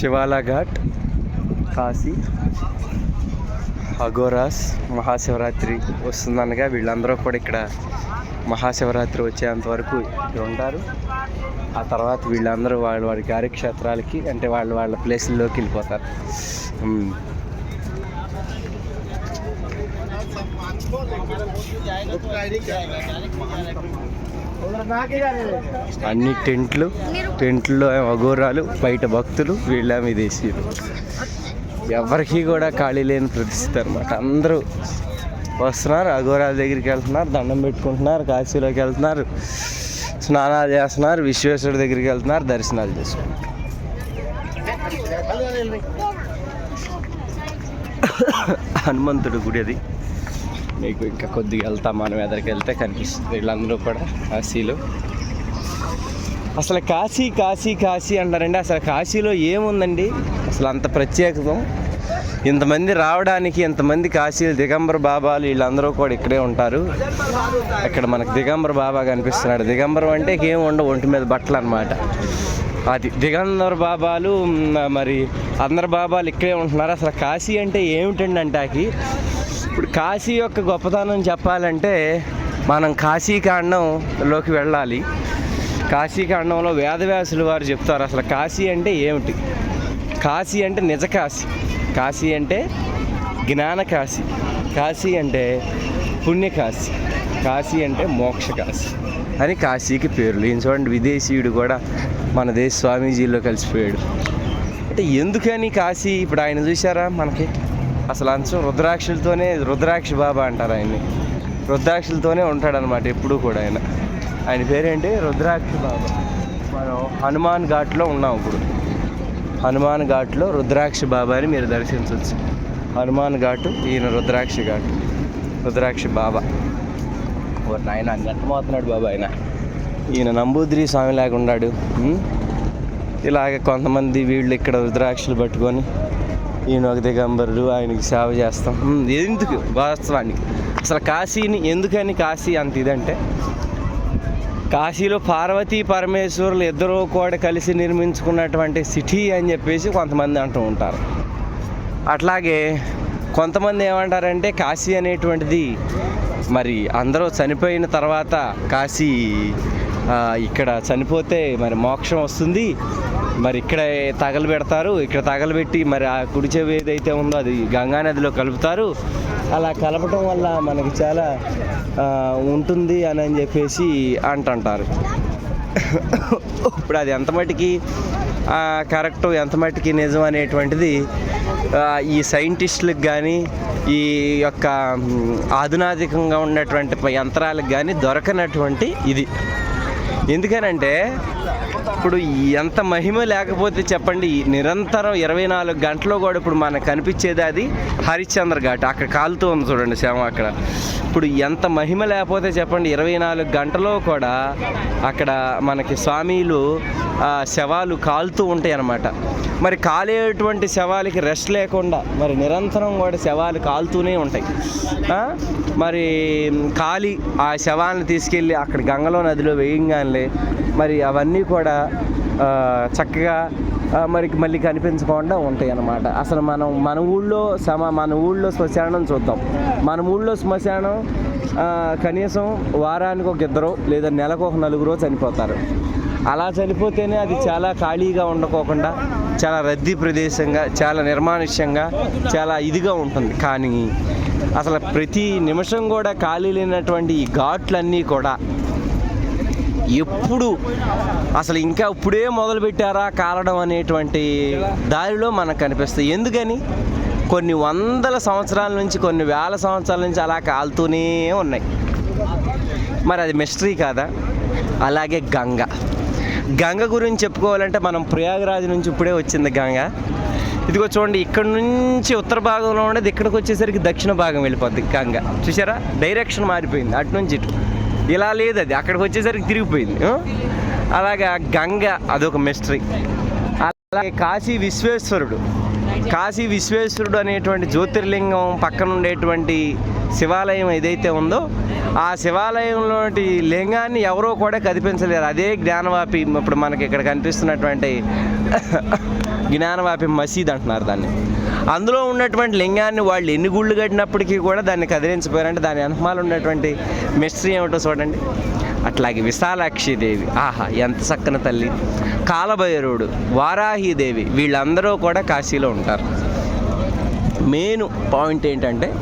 శివాలా ఘాట్ కాశీ అగోరాస్ మహాశివరాత్రి వస్తుందనగా వీళ్ళందరూ కూడా ఇక్కడ మహాశివరాత్రి వచ్చేంత వరకు ఉంటారు ఆ తర్వాత వీళ్ళందరూ వాళ్ళ వారి కార్యక్షేత్రాలకి అంటే వాళ్ళ వాళ్ళ ప్లేసుల్లోకి వెళ్ళిపోతారు ఉమ్. అన్ని టెంట్లు టెంట్లో అఘోరాలు బయట భక్తులు వీళ్ళ విదేశీయులు ఎవరికి కూడా ఖాళీ లేని పరిస్థితి అనమాట అందరూ వస్తున్నారు అఘోరాల దగ్గరికి వెళ్తున్నారు దండం పెట్టుకుంటున్నారు కాశీలోకి వెళ్తున్నారు స్నానాలు చేస్తున్నారు విశ్వేశ్వరుడి దగ్గరికి వెళ్తున్నారు దర్శనాలు చేసుకుంటున్నారు. హనుమంతుడు గుడి అది. మీకు ఇంకా కొద్దిగా వెళ్తాం మనం ఎదరికి వెళ్తే కనిపిస్తుంది వీళ్ళందరూ కూడా కాశీలో. అసలు కాశీ కాశీ కాశీ అంటారండి. అసలు కాశీలో ఏముందండి? అసలు అంత ప్రత్యేకతం ఇంతమంది రావడానికి ఇంతమంది కాశీలు దిగంబర బాబాలు వీళ్ళందరూ కూడా ఇక్కడే ఉంటారు. ఇక్కడ మనకు దిగంబర బాబా కనిపిస్తున్నాడు. దిగంబరం అంటే ఏం ఉండవు ఒంటి మీద బట్టలు అనమాట అది దిగంబర బాబాలు మరి అందరు బాబాలు ఇక్కడే ఉంటున్నారు. అసలు కాశీ అంటే ఏమిటండి అంటాకి? ఇప్పుడు కాశీ యొక్క గొప్పతనం చెప్పాలంటే మనం కాశీకాండంలోకి వెళ్ళాలి. కాశీకాండంలో వేదవ్యాసులు వారు చెప్తారు అసలు కాశీ అంటే ఏమిటి? కాశీ అంటే నిజ కాశీ. కాశీ అంటే జ్ఞాన కాశీ. కాశీ అంటే పుణ్యకాశీ కాశీ. అంటే మోక్ష కాశీ అని కాశీకి పేర్లు. ఈయన చూడండి విదేశీయుడు కూడా మన దేశ స్వామీజీలో కలిసిపోయాడు. అంటే ఎందుకని కాశీ? ఇప్పుడు ఆయన చూసారా మనకి? అసలు అంశం రుద్రాక్షలతోనే రుద్రాక్ష బాబా అంటారు ఆయన్ని. రుద్రాక్షలతోనే ఉంటాడనమాట ఎప్పుడూ కూడా ఆయన. ఆయన పేరేంటి? రుద్రాక్ష బాబా. మనం హనుమాన్ ఘాట్లో ఉన్నాం ఇప్పుడు. హనుమాన్ ఘాట్లో రుద్రాక్ష బాబాని మీరు దర్శించవచ్చు. హనుమాన్ ఘాటు ఈయన రుద్రాక్ష ఘాటు. రుద్రాక్ష బాబా. ఓ నాయన నెట్టమవుతున్నాడు బాబా ఆయన. ఈయన నంబూద్రి స్వామిలాగా ఉన్నాడు. ఇలాగ కొంతమంది వీళ్ళు ఇక్కడ రుద్రాక్షలు పట్టుకొని ఈయన ఒక దిగంబరుడు ఆయనకి సేవ చేస్తాం. ఎందుకు వాస్తవానికి? అసలు కాశీని ఎందుకని కాశీ అంత ఇదంటే కాశీలో పార్వతీ పరమేశ్వరులు ఇద్దరూ కూడా కలిసి నిర్మించుకున్నటువంటి సిటీ అని చెప్పేసి కొంతమంది అంటూ ఉంటారు. అట్లాగే కొంతమంది ఏమంటారంటే కాశీ అనేటువంటిది మరి అందరూ చనిపోయిన తర్వాత కాశీ ఇక్కడ చనిపోతే మరి మోక్షం వస్తుంది. మరి ఇక్కడ తగలబెడతారు. ఇక్కడ తగలబెట్టి మరి ఆ కుడి చెవి ఏదైతే ఉందో అది గంగా నదిలో కలుపుతారు. అలా కలపటం వల్ల మనకి చాలా ఉంటుంది అని అని చెప్పేసి అంటుంటారు. ఇప్పుడు అది ఎంత మటుకి కరెక్ట్ ఎంత మటుకి నిజం అనేటువంటిది ఈ సైంటిస్టులకు కానీ ఈ యొక్క ఆధునాధికంగా ఉన్నటువంటి యంత్రాలకు కానీ దొరకనటువంటి ఇది. ఎందుకనంటే ఇప్పుడు ఎంత మహిమ లేకపోతే చెప్పండి నిరంతరం ఇరవై నాలుగు గంటలు కూడా ఇప్పుడు మనకు కనిపించేది అది హరిశ్చంద్ర ఘాట్. అక్కడ కాలుతూ ఉంది చూడండి శవం అక్కడ. ఇప్పుడు ఎంత మహిమ లేకపోతే చెప్పండి ఇరవై నాలుగు గంటలో కూడా అక్కడ మనకి స్వామీలు ఆ, శవాలు కాలుతూ ఉంటాయి అన్నమాట మరి కాలేటువంటి శవాలకి రెస్ట్ లేకుండా మరి నిరంతరం కూడా శవాలు కాలుతూనే ఉంటాయి. మరి కాలి ఆ శవాలను తీసుకెళ్ళి అక్కడ గంగలో నదిలో వేయంగానే మరి అవన్నీ కూడా చక్కగా మరి మళ్ళీ కనిపించకుండా ఉంటాయి అన్నమాట అసలు మనం మన ఊళ్ళో సమ మన ఊళ్ళో శ్మశానం చూద్దాం. మన ఊళ్ళో శ్మశానం కనీసం వారానికి ఒక ఇద్దరు లేదా నెలకు ఒక నలుగురు చనిపోతారు. అలా చనిపోతేనే అది చాలా ఖాళీగా ఉండకోకుండా చాలా రద్దీ ప్రదేశంగా చాలా నిర్మానుష్యంగా చాలా ఇదిగా ఉంటుంది. కానీ అసలు ప్రతి నిమిషం కూడా ఖాళీ లేనటువంటి ఈ ఘాట్లన్నీ కూడా ఎప్పుడు అసలు ఇంకా ఇప్పుడే మొదలు పెట్టారా కాలడం అనేటువంటి దారిలో మనకు కనిపిస్తాయి ఎందుకని? కొన్ని వందల సంవత్సరాల నుంచి కొన్ని వేల సంవత్సరాల నుంచి అలా కాలుతూనే ఉన్నాయి. మరి అది మిస్టరీ కాదా? అలాగే గంగ. గంగ గురించి చెప్పుకోవాలంటే మనం ప్రయాగరాజ్ నుంచి ఇప్పుడే వచ్చింది గంగ. ఇదిగో చూడండి ఇక్కడ నుంచి ఉత్తర భాగంలో ఉండేది ఇక్కడికి వచ్చేసరికి దక్షిణ భాగం వెళ్ళిపోద్ది గంగ. చూసారా డైరెక్షన్ మారిపోయింది అటు నుంచి ఇటు. ఇలా లేదు అది అక్కడికి వచ్చేసరికి తిరిగిపోయింది. అలాగా గంగ అదొక మిస్టరీ అలాగే కాశీ విశ్వేశ్వరుడు. కాశీ విశ్వేశ్వరుడు అనేటువంటి జ్యోతిర్లింగం పక్కన ఉండేటువంటి శివాలయం ఏదైతే ఉందో ఆ శివాలయంలోటి లింగాన్ని ఎవరో కూడా కదిపించలేరు. అదే జ్ఞానవాపి ఇప్పుడు మనకి ఇక్కడ కనిపిస్తున్నటువంటి జ్ఞానవాపి మసీద్ అంటున్నారు దాన్ని. అందులో ఉన్నటువంటి లింగాన్ని వాళ్ళు ఎన్ని గుళ్ళు కట్టినప్పటికీ కూడా దాన్ని కదిలించిపోయారంటే దాని అనుమాలు ఉన్నటువంటి మిస్టరీ ఏమిటో చూడండి. అట్లాగే విశాలాక్షి దేవి. ఆహా ఎంత చక్కన తల్లి. కాలభైరవుడు వారాహిదేవి వీళ్ళందరూ కూడా కాశీలో ఉంటారు. మెయిన్ పాయింట్ ఏంటంటే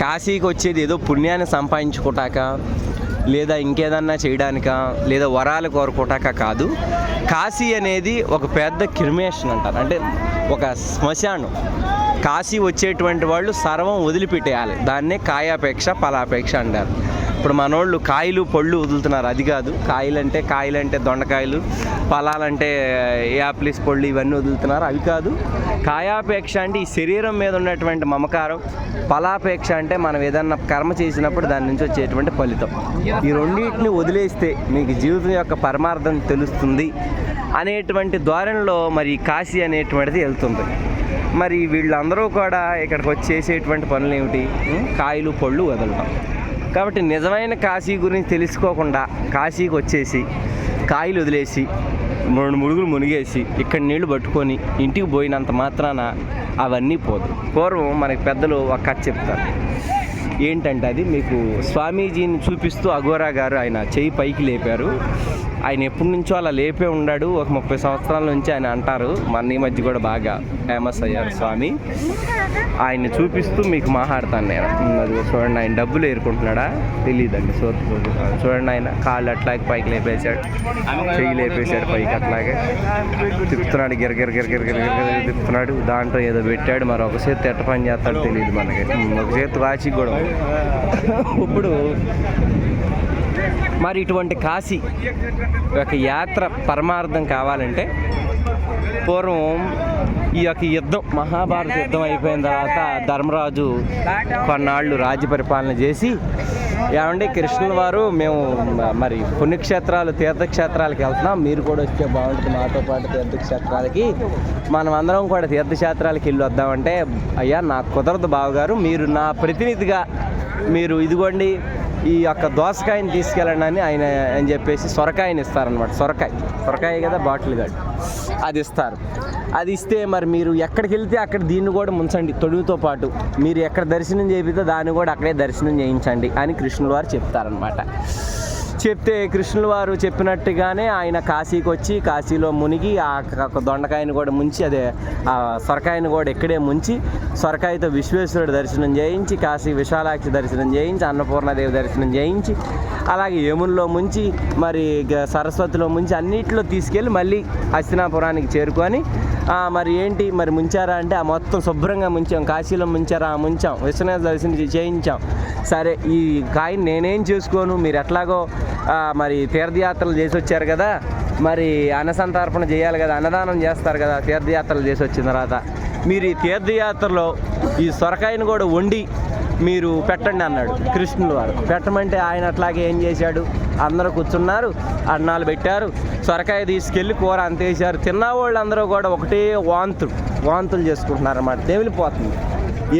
కాశీకి వచ్చేది ఏదో పుణ్యాన్ని సంపాదించుకోటాక లేదా ఇంకేదన్నా చేయడానిక లేదా వరాలు కోరుకోటాక కాదు. కాశీ అనేది ఒక పెద్ద క్రిమేషన్ అంటారు. అంటే ఒక శ్మశానం. కాశీ వచ్చేటువంటి వాళ్ళు సర్వం వదిలిపెట్టేయాలి. దాన్నే కాయాపేక్ష ఫలాపేక్ష అంటారు. ఇప్పుడు మనోళ్ళు కాయలు పళ్ళు వదులుతున్నారు. అది కాదు. కాయలంటే కాయలంటే దొండకాయలు ఫలాలంటే యాప్లిస్ పళ్ళు ఇవన్నీ వదులుతున్నారు. అవి కాదు. కాయాపేక్ష అంటే ఈ శరీరం మీద ఉన్నటువంటి మమకారం. ఫలాపేక్ష అంటే మనం ఏదన్నా కర్మ చేసినప్పుడు దాని నుంచి వచ్చేటువంటి ఫలితం. ఈ రెండింటిని వదిలేస్తే మీకు జీవితం యొక్క పరమార్థం తెలుస్తుంది అనేటువంటి ధోరణిలో మరి కాశీ అనేటువంటిది వెళ్తుంది. మరి వీళ్ళందరూ కూడా ఇక్కడికి వచ్చేసేటువంటి పనులు ఏమిటి కాయలు పళ్ళు వదలటం. కాబట్టి నిజమైన కాశీ గురించి తెలుసుకోకుండా కాశీకి వచ్చేసి కాయలు వదిలేసి రెండు ముడుగులు మునిగేసి ఇక్కడ నీళ్ళు పట్టుకొని ఇంటికి పోయినంత మాత్రాన అవన్నీ పోదు. పూర్వం మనకి పెద్దలు ఒక కథ చెప్తారు. ఏంటంటే అది మీకు స్వామీజీని చూపిస్తూ అఘోరా గారు ఆయన చెయ్యి పైకి లేపారు. ఆయన ఎప్పటి నుంచో అలా లేపే ఉన్నాడు ఒక ముప్పై సంవత్సరాల నుంచి ఆయన అంటారు. మన ఈ మధ్య కూడా బాగా ఫేమస్ అయ్యారు స్వామి. ఆయన్ని చూపిస్తూ మీకు మాట్లాడతాను నేను. అది చూడండి ఆయన డబ్బులు ఏరుకుంటున్నాడా? తెలియదండి సో చూడండి ఆయన కాళ్ళు అట్లాగే పైకి లేపేశాడు. చెయ్యి లేపేశాడు పైకి అట్లాగే. తిప్పుతున్నాడు గిరగిర గిరగిర గిరగిర తిప్పుతున్నాడు. దాంట్లో ఏదో పెట్టాడు మరి ఒక చేతి ఎట్ట పని చేస్తాడో తెలియదు మనకి. ఒక చేతి వాచి కూడా. ఇప్పుడు మరి ఇటువంటి కాశీ యొక్క యాత్ర పరమార్థం కావాలంటే పూర్వం ఈ యొక్క యుద్ధం మహాభారత యుద్ధం అయిపోయిన తర్వాత ధర్మరాజు కొన్నాళ్ళు రాజ్య పరిపాలన చేసి ఏమండి కృష్ణుల వారు మేము మరి పుణ్యక్షేత్రాలు తీర్థక్షేత్రాలకు వెళ్తున్నాం మీరు కూడా వస్తే బాగుంటుంది మాతో పాటు తీర్థక్షేత్రాలకి. మనం అందరం కూడా తీర్థక్షేత్రాలకి వెళ్ళి వద్దామంటే అయ్యా నాకు కుదరదు బావగారు మీరు నా ప్రతినిధిగా మీరు ఇదిగోండి ఈ యొక్క దోసకాయని తీసుకెళ్ళండి అని ఆయన అని చెప్పేసి సొరకాయని ఇస్తారనమాట సొరకాయ. సొరకాయ కదా బాటిల్ గాడు. అది ఇస్తారు. అది ఇస్తే మరి మీరు ఎక్కడికి వెళ్తే అక్కడ దీన్ని కూడా ముంచండి. తొడుగుతో పాటు. మీరు ఎక్కడ దర్శనం చేపితే దాన్ని కూడా అక్కడే దర్శనం చేయించండి అని కృష్ణుడు వారు చెప్తారనమాట చెప్తే కృష్ణుల వారు చెప్పినట్టుగానే ఆయన కాశీకి వచ్చి కాశీలో మునిగి ఆ దొండకాయని కూడా ముంచి అదే ఆ సొరకాయని కూడా ఇక్కడే ముంచి సొరకాయతో విశ్వేశ్వరుడు దర్శనం చేయించి కాశీ విశాలాక్షి దర్శనం చేయించి అన్నపూర్ణాదేవి దర్శనం చేయించి అలాగే యముల్లో ముంచి మరి గ- సరస్వతిలో ముంచి అన్నిట్లో తీసుకెళ్ళి మళ్ళీ హస్తినాపురానికి చేరుకొని మరి ఏంటి? మరి ముంచారా అంటే ఆ మొత్తం శుభ్రంగా ముంచాం కాశీలో ముంచారా ముంచాం విశ్వనాథ దర్శనం చేయించాం. సరే ఈ కాయని నేనేం చేసుకోను? మీరు ఎట్లాగో మరి తీర్థయాత్రలు చేసి వచ్చారు కదా మరి అన్నసంతర్పణ చేయాలి కదా అన్నదానం చేస్తారు కదా తీర్థయాత్రలు చేసి వచ్చిన తర్వాత. మీరు ఈ తీర్థయాత్రలో ఈ సొరకాయను కూడా వండి మీరు పెట్టండి అన్నాడు కృష్ణుల వారు. పెట్టమంటే ఆయన అట్లాగే ఏం చేశాడు? అందరూ కూర్చున్నారు అన్నాలు పెట్టారు. సొరకాయ తీసుకెళ్ళి కూర అంతేసారు తిన్న వాళ్ళు అందరూ కూడా ఒకటే వాంతులు వాంతులు చేసుకుంటున్నారు అన్నమాట తెమిలిపోతుంది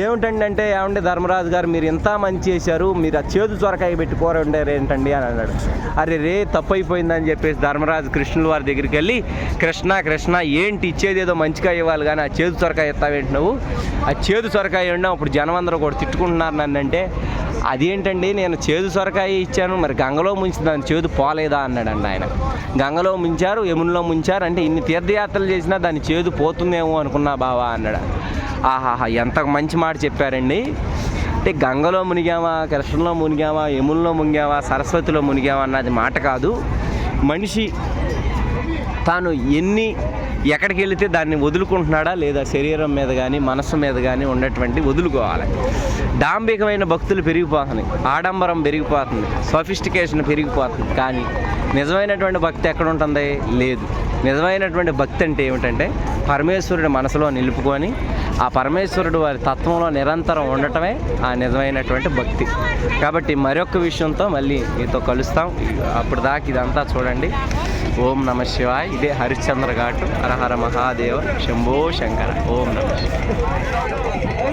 ఏమిటండి అంటే ఏమంటే ధర్మరాజు గారు మీరు ఇంత మంచి చేశారు మీరు ఆ చేదు సొరకాయ పెట్టి కూర ఉండారు ఏంటండి అని అన్నాడు. అరే రే తప్పు అయిపోయిందని చెప్పేసి ధర్మరాజు కృష్ణుల వారి దగ్గరికి వెళ్ళి కృష్ణ కృష్ణ ఏంటి ఇచ్చేది ఏదో మంచిగా ఇవ్వాలి కానీ ఆ చేదు సొరకాయ ఇస్తావేంటి నువ్వు? ఆ చేదు సొరకాయ ఉండి అప్పుడు జనం అందరూ కూడా తిట్టుకుంటున్నారు నన్ను అంటే అదేంటండి నేను చేదు సొరకాయ ఇచ్చాను మరి గంగలో ముంచి దాని చేదు పోలేదా అన్నాడండి ఆయన. గంగలో ముంచారు యమునలో ముంచారు అంటే ఇన్ని తీర్థయాత్రలు చేసినా దాని చేదు పోతుందేమో అనుకున్నా బావా అన్నాడు. ఆహాహా ఎంత మంచి మాట చెప్పారండి. అంటే గంగలో మునిగామా కృష్ణలో మునిగామా యముల్లో మునిగామా సరస్వతిలో మునిగామా అన్నది మాట కాదు. మనిషి తాను ఎన్ని ఎక్కడికి వెళితే దాన్ని వదులుకుంటున్నాడా లేదా శరీరం మీద కానీ మనస్సు మీద కానీ ఉన్నటువంటి వదులుకోవాలి. డాంబికమైన భక్తులు పెరిగిపోతున్నాయి ఆడంబరం పెరిగిపోతుంది. సోఫిస్టికేషన్ పెరిగిపోతుంది. కానీ నిజమైనటువంటి భక్తి ఎక్కడ ఉంటుంది? లేదు. నిజమైనటువంటి భక్తి అంటే ఏమిటంటే పరమేశ్వరుడి మనసులో నిలుపుకొని ఆ పరమేశ్వరుడు వారి తత్వంలో నిరంతరం ఉండటమే ఆ నిజమైనటువంటి భక్తి. కాబట్టి మరొక విషయంతో మళ్ళీ మీతో కలుస్తాం. అప్పుడు దాకా ఇదంతా చూడండి. ఓం నమ శివాయ్. ఇదే హరిశ్చంద్ర ఘాటు. హరహర మహాదేవ. శంభో శంకర. ఓం నమ శివాయ.